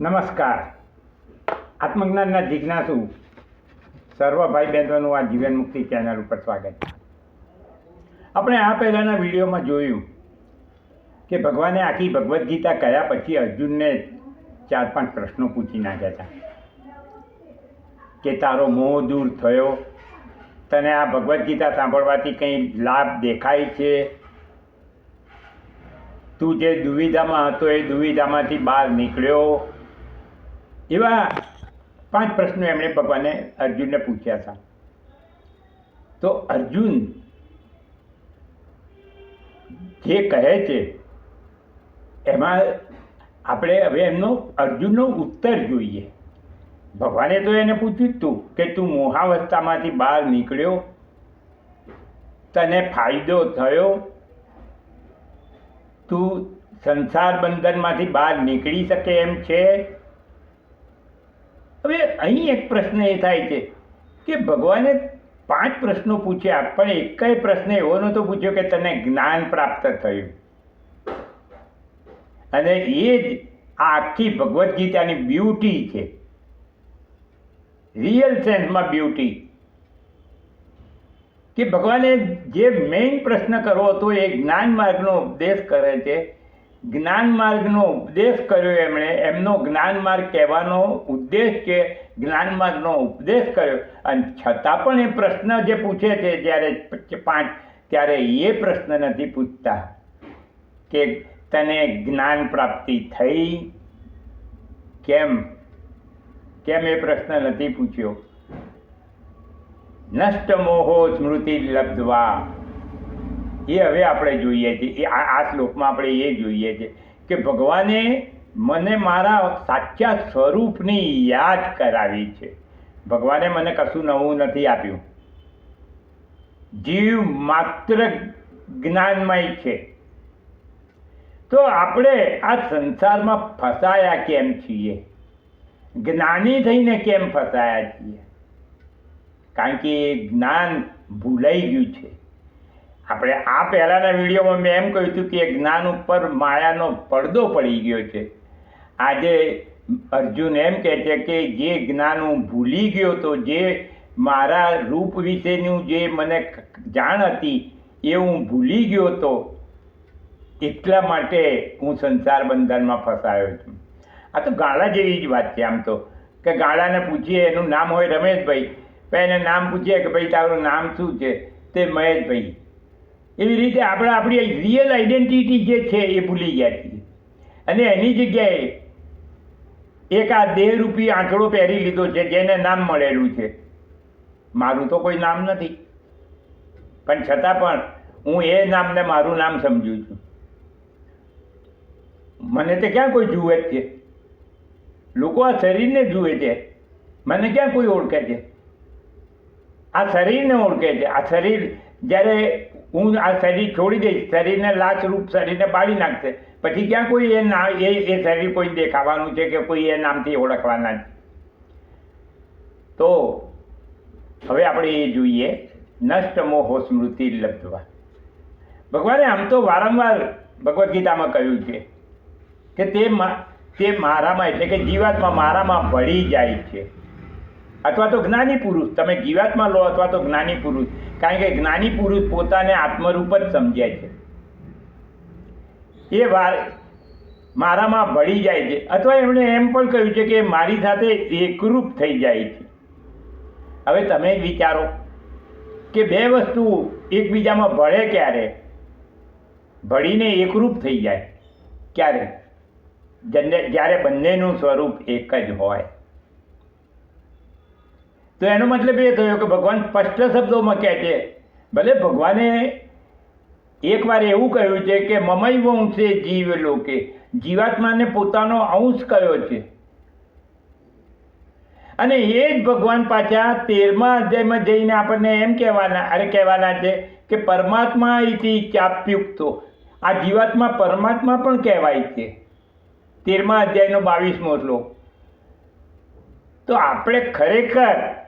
નમસ્કાર. આત્મજ્ઞાનના જિજ્ઞાસુ સર્વ ભાઈ બહેનોનું આ જીવન મુક્તિ ચેનલ ઉપર સ્વાગત આપણે આ પહેલાંના વિડીયોમાં જોયું કે ભગવાને આખી ભગવદ્ ગીતા કયા પછી અર્જુનને ચાર પાંચ પ્રશ્નો પૂછી નાખ્યા હતા. કે તારો મોહ દૂર થયો, તને આ ભગવદ્ ગીતા સાંભળવાથી કંઈ લાભ દેખાય છે? તું જે દુવિધામાં હતો એ દુવિધામાંથી બહાર નીકળ્યો. એવા પાંચ પ્રશ્નો એમણે ભગવાને અર્જુનને પૂછ્યા હતા. તો અર્જુન જે કહે છે, એમાં આપણે હવે એમનો અર્જુનનો ઉત્તર જોઈએ. ભગવાને તો એને પૂછ્યું જ તું કે તું મોહાવસ્થામાંથી બહાર નીકળ્યો, તને ફાયદો થયો? તું સંસાર બંધનમાંથી બહાર નીકળી શકે એમ છે? હવે અહીં એક પ્રશ્ન એ થાય છે કે ભગવાને પાંચ પ્રશ્નો પૂછ્યા, પણ એકય પ્રશ્ન એવો નહોતો પૂછ્યો કે તને જ્ઞાન પ્રાપ્ત થયું. અને એ જ આ આખી ભગવદ્ ગીતાની બ્યુટી છે. રિયલ સેન્સમાં બ્યુટી કે ભગવાને જે મેઇન પ્રશ્ન કરવો હતો એ જ્ઞાન માર્ગનો ઉપદેશ કરે છે જ્ઞાન માર્ગનો ઉપદેશ કર્યો એમણે, એમનો જ્ઞાન માર્ગ કહેવાનો ઉદ્દેશ છે જ્ઞાન માર્ગનો ઉપદેશ કર્યો. અને છતાં પણ એ પ્રશ્ન જે પૂછે છે, જ્યારે પાંચ ત્યારે એ પ્રશ્ન નથી પૂછતા કે તને જ્ઞાન પ્રાપ્તિ થઈ? કેમ? કેમ એ પ્રશ્ન નથી પૂછ્યો? નષ્ટ મોહો સ્મૃતિ લબ્ધવા. એ હવે આપણે જોઈએ છીએ એ આ શ્લોકમાં આપણે એ જોઈએ છે કે ભગવાને મને મારા સાચા સ્વરૂપની યાદ કરાવી છે. ભગવાને મને કશું નવું નથી આપ્યું. જીવ માત્ર જ્ઞાનમય છે. તો આપણે આ સંસારમાં ફસાયા કેમ છીએ? જ્ઞાની થઈને કેમ ફસાયા છીએ? કારણ કે એ જ્ઞાન ભૂલાઈ ગયું છે. આપણે આ પહેલાંના વિડીયોમાં મેં એમ કહ્યું હતું કે જ્ઞાન ઉપર માયાનો પડદો પડી ગયો છે. આજે અર્જુન એમ કહે છે કે જે જ્ઞાન હું ભૂલી ગયો તો જે મારા રૂપ વિશેનું જે મને જાણ હતી એ હું ભૂલી ગયો તો એટલા માટે હું સંસાર બંધનમાં ફસાયો છું. આ તો ગાળા જેવી જ વાત છે આમ તો. કે ગાળાને પૂછીએ, એનું નામ હોય રમેશભાઈ. પણ એને નામ પૂછીએ કે ભાઈ, તારું નામ શું છે? તે મહેશભાઈ. એવી રીતે આપણે આપણી રિયલ આઈડેન્ટિટી જે છે એ ભૂલી ગયા છીએ. અને એની જગ્યાએ એક આ દેહરૂપી આંકડો પહેરી લીધો છે, જેને નામ મળેલું છે. મારું તો કોઈ નામ નથી. પણ છતાં પણ હું એ નામને મારું નામ સમજું છું. મને તે ક્યાં કોઈ જુએ જ છે? લોકો આ શરીરને જુએ છે. મને ક્યાં કોઈ ઓળખે છે? આ શરીરને ઓળખે છે. આ શરીર જ્યારે હું આ શરીર છોડી દઈશ શરીરને લાશ રૂપ શરીરને બાળી નાખશે. પછી ક્યાં કોઈ એ ના એ એ શરીર કોઈ દેખાવાનું છે કે કોઈ એ નામથી ઓળખવાના છે? તો હવે આપણે એ જોઈએ, નષ્ટ મોહો સ્મૃતિ લબ્ધવા. ભગવાને આમ તો વારંવાર ભગવદ્ ગીતામાં કહ્યું છે કે તે તે મારામાં એટલે કે જીવાત્મા મારામાં ભળી જાય છે. અથવા તો જ્ઞાની પુરુષ, તમે જીવાત્મા લો અથવા તો જ્ઞાની પુરુષ કારણ કે જ્ઞાની પુરુષ પોતાને આત્મરૂપ જ સમજે છે. એ વાર મારામાં ભળી જાય છે. અથવા એમણે એમ પણ કહ્યું છે કે મારી સાથે એકરૂપ થઈ જાય છે. હવે તમે જ વિચારો કે બે વસ્તુ એકબીજામાં ભળે ક્યારે? ભળીને એકરૂપ થઈ જાય. ક્યારે? જ્યારે બંનેનું સ્વરૂપ એક જ હોય. તો એનો મતલબ એ થયો કે ભગવાન સ્પષ્ટ શબ્દોમાં કહે છે, ભલે ભગવાને એકવાર એવું કહ્યું છે કે મમય વંશે જીવ લોકે, જીવાત્માને પોતાનો અંશ કયો છે? અને એ જ ભગવાન પાછા તેરમા અધ્યાયમાં જઈને આપણને એમ કહેવાના, અરે કહેવાના છે કે પરમાત્મા ઇતિ ચાપ્યુક્તો. આ જીવાત્મા પરમાત્મા પણ કહેવાય છે. તેરમા અધ્યાયનો બાવીસમો શ્લોક. તો આપણે ખરેખર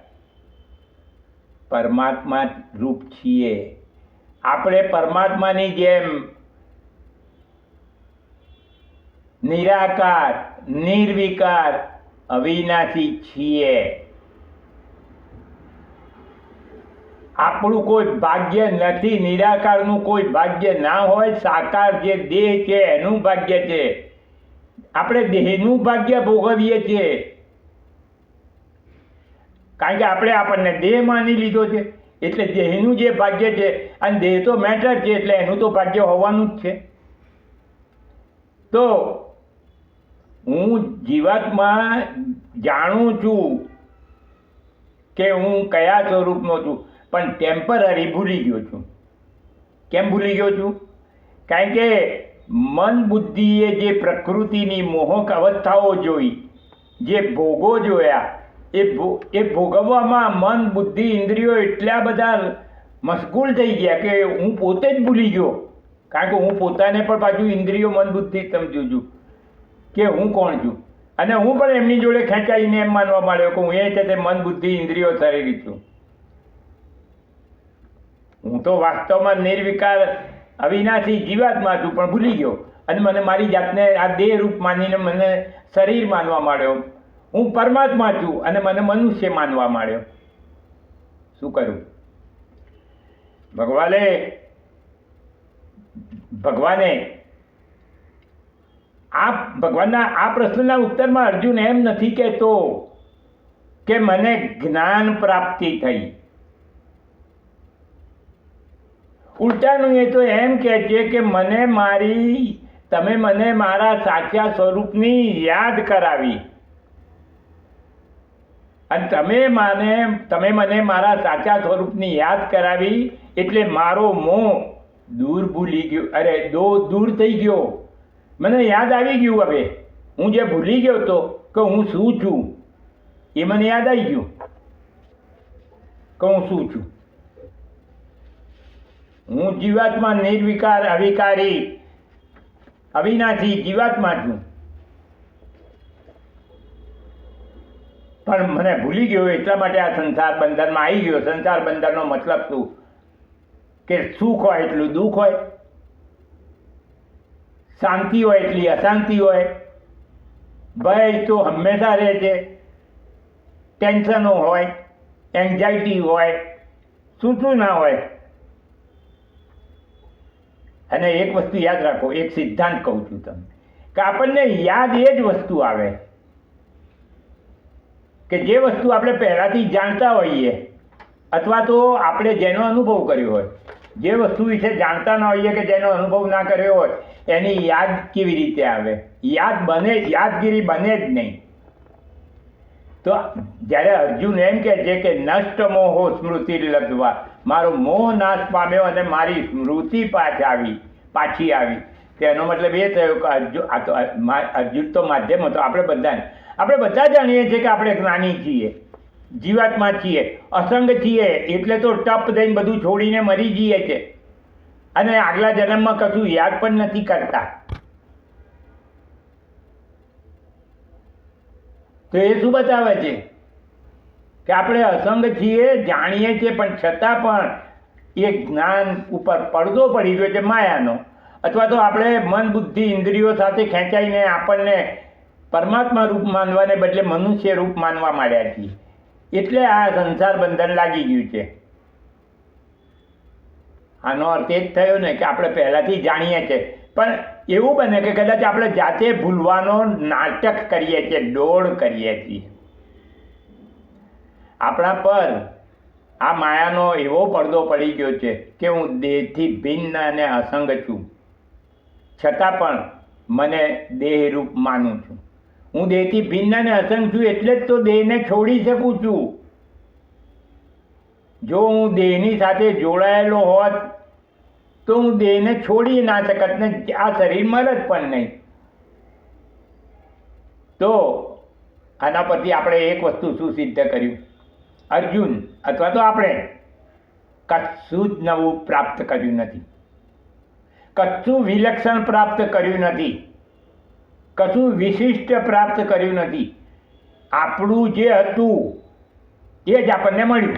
પરમાત્મા રૂપ છીએ. આપણે પરમાત્માની જેમ નિરાકાર, નિર્વિકાર, અવિનાશી છીએ. આપણું કોઈ ભાગ્ય નથી, નિરાકારનું કોઈ ભાગ્ય ના હોય, સાકાર જે દેહ છે, એનું ભાગ્ય છે. આપણે દેહનું ભાગ્ય ભોગવીએ છીએ. કારણ કે આપણે આપણને દેહ માની લીધો છે. એટલે દેહનું જે ભાગ્ય છે, અને દેહ તો મેટર છે, એટલે એનું તો ભાગ્ય હોવાનું જ છે. તો હું જીવાતમાં જાણું છું કે હું કયા સ્વરૂપનો છું, પણ ટેમ્પરરી ભૂલી ગયો છું. કેમ ભૂલી ગયો છું? કારણ કે મન બુદ્ધિએ જે પ્રકૃતિની મોહક અવસ્થાઓ જોઈ, જે ભોગો જોયા એ એ ભોગવવામાં મન, બુદ્ધિ, ઇન્દ્રિયો એટલા બધા મશગુલ થઈ ગયા કે હું પોતે જ ભૂલી ગયો. કારણ કે હું પોતાને પણ પાછું ઇન્દ્રિયો, મન, બુદ્ધિ સમજુ છું કે હું કોણ છું. અને હું પણ એમની જોડે ખેંચાઈને એમ માનવા માંડ્યો કે હું એ છે તે મન, બુદ્ધિ, ઇન્દ્રિયો શરીર છું. હું તો વાસ્તવમાં નિર્વિકાર અવિનાશી જીવાતમાં છું, પણ ભૂલી ગયો. અને મને મારી જાતને આ દેહ રૂપ માનીને મને શરીર માનવા માંડ્યો. હું પરમાત્મા છું અને મને મનુષ્ય માનવા માંડ્યો. શું કરું? ભગવાને ભગવાને, આ ભગવાનના, આ પ્રશ્નના ઉત્તરમાં અર્જુન એમ નથી કહેતો કે મને જ્ઞાન પ્રાપ્તિ થઈ. ઉલટાનું એ તો એમ કહે છે કે મને મારી, તમે મને મારા સાચા સ્વરૂપની યાદ કરાવી. અને તમે મને તમે મને મારા સાચા સ્વરૂપની યાદ કરાવી, એટલે મારો મોહ દૂર ભૂલી ગયો. અરે, દો દૂર થઈ ગયો. મને યાદ આવી ગયું હવે. હું જે ભૂલી ગયો તો, કે હું શું છું? એ મને યાદ આવી ગયું. કે હું શું છું? હું જીવાત્મા નિર્વિકાર અવિકારી, અવિનાશી જીવાત્મા છું. પણ મને ભૂલી ગયો એટલા માટે આ સંસાર બંધનમાં આવી ગયો. સંસાર બંધનનો મતલબ શું? કે સુખ હોય એટલું દુઃખ હોય, શાંતિ હોય એટલી અશાંતિ હોય, ભય તો હંમેશા રહે છે ટેન્શનો હોય, એન્ઝાયટી હોય, શું શું ના હોય. અને એક વસ્તુ યાદ રાખો, એક સિદ્ધાંત કહું છું તમને, કે આપણને યાદ એ જ વસ્તુ આવે કે જે વસ્તુ આપણે પહેલાંથી જાણતા હોઈએ, અથવા તો આપણે જેનો અનુભવ કર્યો હોય, જે વસ્તુ વિશે જાણતા ન હોઈએ કે જેનો અનુભવ ના કર્યો હોય, એની યાદ કેવી રીતે આવે? યાદ બને, યાદગીરી બને જ નહીં. તો જ્યારે અર્જુન એમ કહે છે કે નષ્ટ મોહો સ્મૃતિ લબ્ધવા મારો મોહ નાશ પામ્યો અને મારી સ્મૃતિ પાછ આવી, પાછી આવી. તેનો મતલબ એ થયો કે અર્જુન અર્જુન તો માધ્યમ હતો, આપણે બધાને. આપણે બધા જાણીએ છીએ કે આપણે જ્ઞાની છીએ, જીવાત્મા છીએ, અસંગ છીએ, એટલે તો ટપ દઈને બધું છોડીને મરી જઈએ છે. અને આગલા જન્મમાં કશું યાદ પણ નથી કરતા. તો એ શું બતાવે છે? કે આપણે અસંગ છીએ, જાણીએ છીએ, પણ છતાં પણ એ જ્ઞાન ઉપર પડદો પડી ગયો છે, માયાનો. અથવા તો આપણે મન, બુદ્ધિ, ઇન્દ્રિયો સાથે ખેંચાઈને આપણને પરમાત્મા રૂપ માનવાને બદલે મનુષ્ય રૂપ માનવા માંડ્યા છીએ. એટલે આ સંસાર બંધન લાગી ગયું છે. આનો અર્થ એ જ થયો ને કે આપણે પહેલાંથી જાણીએ છીએ. પણ એવું બને કે કદાચ આપણે જાતે ભૂલવાનો નાટક કરીએ છીએ, દોડ કરીએ છીએ. આપણા પર આ માયાનો એવો પડદો પડી ગયો છે કે હું દેહથી ભિન્ન અને અસંગ છું. છતાં પણ મને દેહરૂપ માનું છું. હું દેહથી ભિન્ન અને અસંગ છું એટલે જ તો દેહને છોડી શકું છું. જો હું દેહની સાથે જોડાયેલો હોત, તો હું દેહને છોડી ના શકત ને આ શરીર મળત પણ નહીં. તો આના પરથી આપણે એક વસ્તુ શું સિદ્ધ કર્યું. અર્જુન અથવા તો આપણે કશું જ નવું પ્રાપ્ત કર્યું નથી. કશું વિલક્ષણ પ્રાપ્ત કર્યું નથી. કશું વિશિષ્ટ પ્રાપ્ત કર્યું નથી. આપણું જે હતું, એ જ આપણને મળ્યું.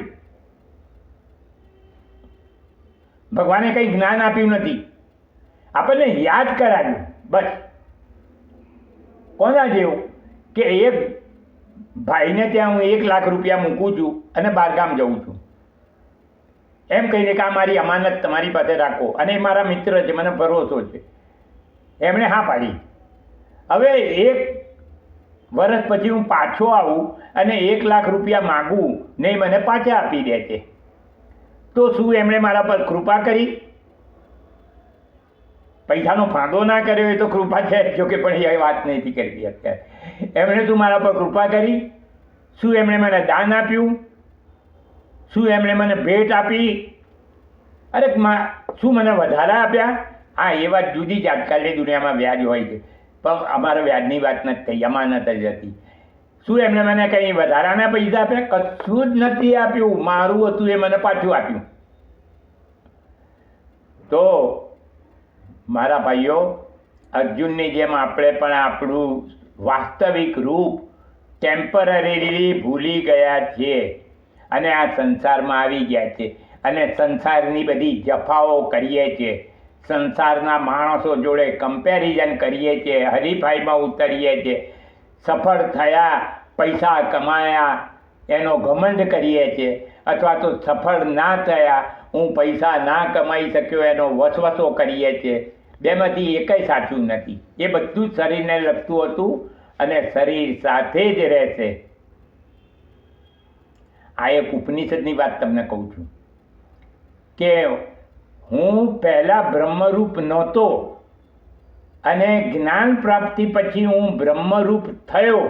ભગવાને કંઈ જ્ઞાન આપ્યું નથી. આપણને યાદ કરાવ્યું, બસ. કોના જેવું? કે એક ભાઈને ત્યાં હું એક લાખ રૂપિયા મૂકું છું અને બહારગામ જઉં છું. એમ કહીને કે આ મારી અમાનત તમારી પાસે રાખો અને એ મારા મિત્ર છે, મને ભરોસો છે. એમણે હા પાડી. હવે એક વર્ષ પછી હું પાછો આવું અને એક લાખ રૂપિયા માગું, ને મને પાછા આપી દે છે. તો શું એમણે મારા પર કૃપા કરી? પૈસાનો ફાંદો ના કર્યો એ તો કૃપા છે, જો કે પણ એ વાત નથી કરતી અત્યારે. એમણે શું મારા પર કૃપા કરી? શું એમણે મને દાન આપ્યું? શું એમણે મને ભેટ આપી? અરે શું મને વધારા આપ્યા? હા, એ વાત જુદી જ આજકાલની દુનિયામાં વ્યાજ હોય છે. પણ અમારે વ્યાજની વાત નથી થઈ અમાનત જ હતી શું એમણે મને કંઈ વધારાના પૈસા આપ્યા? કશું જ નથી આપ્યું. મારું હતું એ મને પાછું આપ્યું. તો મારા ભાઈઓ, અર્જુનની જેમ આપણે પણ આપણું વાસ્તવિક રૂપ ટેમ્પરરીલી ભૂલી ગયા છીએ. અને આ સંસારમાં આવી ગયા છે અને સંસારની બધી જફાઓ કરીએ છીએ. સંસારના માણસો જોડે કમ્પેરિઝન કરીએ છીએ, હરીફાઈમાં ઉતરીએ છીએ, સફળ થયા, પૈસા કમાયા, એનો ઘમંડ કરીએ છીએ, અથવા તો સફળ ના થયા, હું પૈસા ના કમાઈ શક્યો, એનો વસવસો કરીએ છીએ. બેમાંથી એકય સાચું નથી. એ બધું જ શરીરને લગતું હતું અને શરીર સાથે જ રહેશે. આ એક ઉપનિષદની વાત તમને કહું છું કે હું પહેલાં બ્રહ્મરૂપ નહોતો અને જ્ઞાન પ્રાપ્તિ પછી હું બ્રહ્મરૂપ થયો.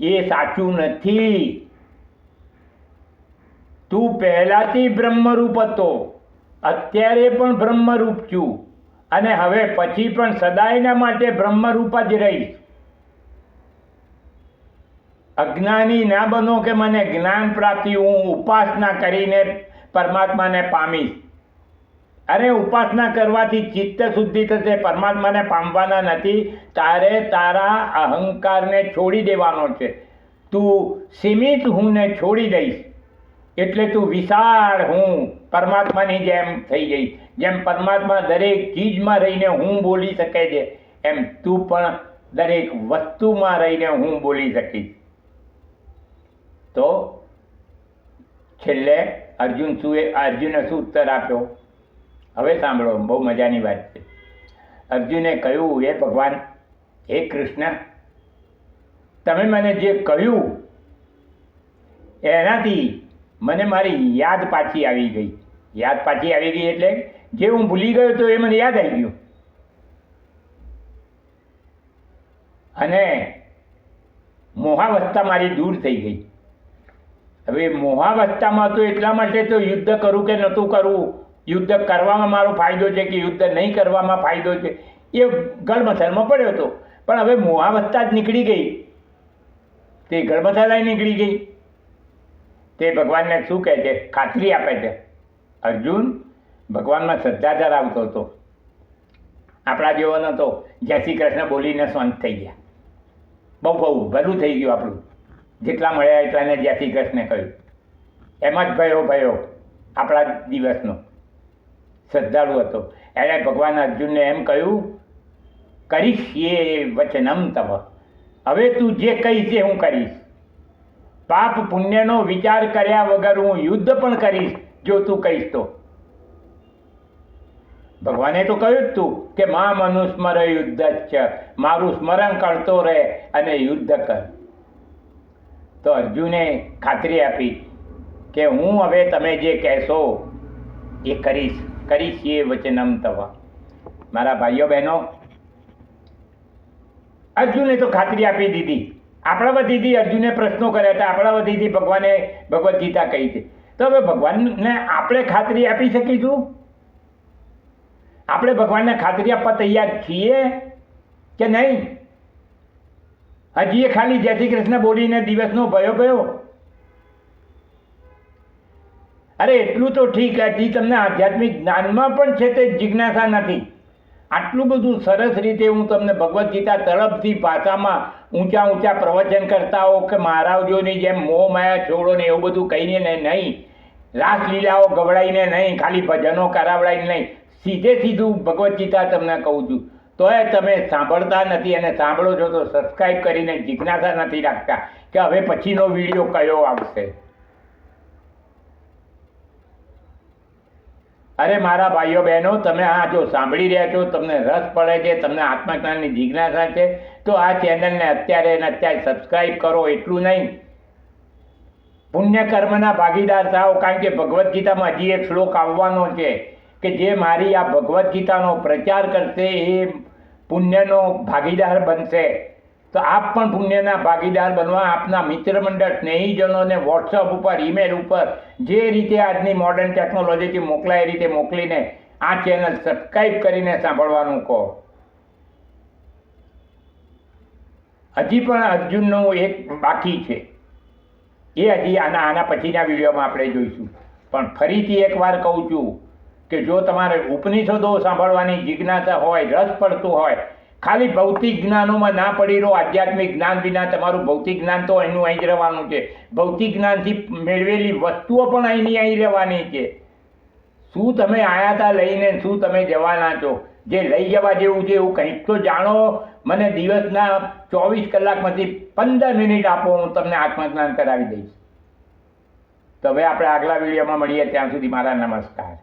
એ સાચું નથી. તું પહેલાંથી બ્રહ્મરૂપ હતો. અત્યારે પણ બ્રહ્મરૂપ છું. અને હવે પછી પણ સદાયના માટે બ્રહ્મરૂપ જ રહીશ. અજ્ઞાની ના બનો કે મને જ્ઞાન પ્રાપ્તિ હું ઉપાસના કરીને પરમાત્માને પામીશ. અરે ઉપાસના કરવાથી ચિત્ત શુદ્ધિ થશે, પરમાત્માને પામવાના નથી. તારે તારા અહંકારને છોડી દેવાનો છે. તું સીમિત હુંને છોડી દઈશ. એટલે તું વિશાળ હું, પરમાત્માની જેમ થઈ જઈશ. જેમ પરમાત્મા દરેક ચીજમાં રહીને હું બોલી શકે છે, એમ તું પણ દરેક વસ્તુમાં રહીને હું બોલી શકીશ. તો છેલ્લે અર્જુન શું અર્જુને શું ઉત્તર આપ્યો? હવે સાંભળો, બહુ મજાની વાત છે. અર્જુને કહ્યું, હે ભગવાન, હે કૃષ્ણ, તમે મને જે કહ્યું, એનાથી મને મારી યાદ પાછી આવી ગઈ. યાદ પાછી આવી ગઈ એટલે જે હું ભૂલી ગયો તો એ મને યાદ આવી ગયું. અને મોહાવસ્થા મારી દૂર થઈ ગઈ. હવે મોહાવસ્થામાં તો એટલા માટે તો યુદ્ધ કરું કે નહોતું કરવું યુદ્ધ કરવામાં મારો ફાયદો છે કે યુદ્ધ નહીં કરવામાં ફાયદો છે? એ ગળમથલમાં પડ્યો હતો. પણ હવે મોહાવસ્થા જ નીકળી ગઈ. તે ગળમથલાય નીકળી ગઈ. તે ભગવાનને શું કહે છે? ખાતરી આપે છે. અર્જુન ભગવાનમાં શ્રદ્ધા ધરાવતો હતો. આપણા જેવો નહોતો. જય શ્રી કૃષ્ણ બોલીને શાંત થઈ ગયા. બહુ બહુ ભલું થઈ ગયું આપણું. જેટલા મળ્યા એટલાને જય શ્રી કૃષ્ણ કહ્યું. એમ જ ભયો ભયો આપણા દિવસનો. શ્રદ્ધાળુ હતો. એણે ભગવાન અર્જુનને એમ કહ્યું, કરીશ એ વચનમ તવ. હવે તું જે કહીશ એ હું કરીશ. પાપ પુણ્યનો વિચાર કર્યા વગર હું યુદ્ધ પણ કરીશ જો તું કહીશ તો. ભગવાને તો કહ્યું જ તું કે, મા મનુસ્મર યુદ્ધ જ મારું સ્મરણ કરતો રહે અને યુદ્ધ કર. તો અર્જુને ખાતરી આપી કે, હું હવે તમે જે કહેશો એ કરીશ. કરીશ એ વચનમ તવા. મારા ભાઈઓ બહેનો, અર્જુને તો ખાતરી આપી દીધી. આપણા વતીથી અર્જુને પ્રશ્નો કર્યા હતા. આપણા વતીથી ભગવાને ભગવદ્ ગીતા કહી છે તો હવે ભગવાનને આપણે ખાતરી આપી શકીશું? આપણે ભગવાનને ખાતરી આપવા તૈયાર છીએ કે નહીં? હજી એ ખાલી જય શ્રી કૃષ્ણ બોલીને દિવસનો ભયો ભયો અરે એટલું તો ઠીક હજી તમને આધ્યાત્મિક જ્ઞાનમાં પણ છે તે જિજ્ઞાસા નથી. આટલું બધું સરસ રીતે હું તમને ભગવદ્ ગીતા તરફથી ભાષામાં ઊંચા ઊંચા પ્રવચન કરતા હો કે મહારાજોની જેમ મોહ, માયા, છોડો ને એવું બધું કહીને નહીં, રાસલીલાઓ ગવડાવીને નહીં, ખાલી ભજનો કરાવડાવીને નહીં, સીધે સીધું ભગવદ્ ગીતા તમને કહું છું. તોય તમે સાંભળતા નથી અને સાંભળો છો તો સબસ્ક્રાઈબ કરીને જિજ્ઞાસા નથી રાખતા કે હવે પછીનો વીડિયો કયો આવશે. અરે મારા ભાઈઓ બહેનો, તમે આ જો સાંભળી રહ્યા છો, તમને રસ પડે છે, તમને આત્મજ્ઞાનની જિજ્ઞાસા છે, તો આ ચેનલને અત્યારે ને અત્યારે સબસ્ક્રાઈબ કરો, એટલું નહીં. પુણ્ય કર્મના ભાગીદાર થાઓ, કારણ કે ભગવદ્ ગીતામાં હજી એક શ્લોક આવવાનો છે કે જે મારી આ ભગવદ્ ગીતાનો પ્રચાર કરશે, એ પુણ્યનો ભાગીદાર બનશે. તો આપ પણ પુણ્યના ભાગીદાર બનવા આપના મિત્ર મંડળ સ્નેહીજનોને વોટ્સઅપ ઉપર ઈમેલ ઉપર જે રીતે આજની મોડર્ન ટેકનોલોજીથી મોકલાય એ રીતે મોકલીને આ ચેનલ સબસ્ક્રાઈબ કરીને સાંભળવાનું કહો. હજી પણ અર્જુનનું એક બાકી છે. એ હજી આના આના પછીના વિડીયોમાં આપણે જોઈશું. પણ ફરીથી એકવાર કહું છું કે જો તમારે ઉપનિષદો સાંભળવાની જિજ્ઞાસા હોય, રસ પડતું હોય ખાલી ભૌતિક જ્ઞાનોમાં ના પડી રહો, આધ્યાત્મિક જ્ઞાન વિના તમારું ભૌતિક જ્ઞાન તો અહીંનું અહીં જ રહેવાનું છે. ભૌતિક જ્ઞાનથી મેળવેલી વસ્તુઓ પણ અહીંની અહીં રહેવાની છે. શું તમે આયા હતા લઈને શું તમે જવાના છો? જે લઈ જવા જેવું છે એવું કંઈક તો જાણો. મને દિવસના ચોવીસ કલાકમાંથી પંદર મિનિટ આપો, હું તમને આત્મજ્ઞાન કરાવી દઈશ. તો હવે આપણે આગલા વિડીયોમાં મળીએ, ત્યાં સુધી મારા નમસ્કાર.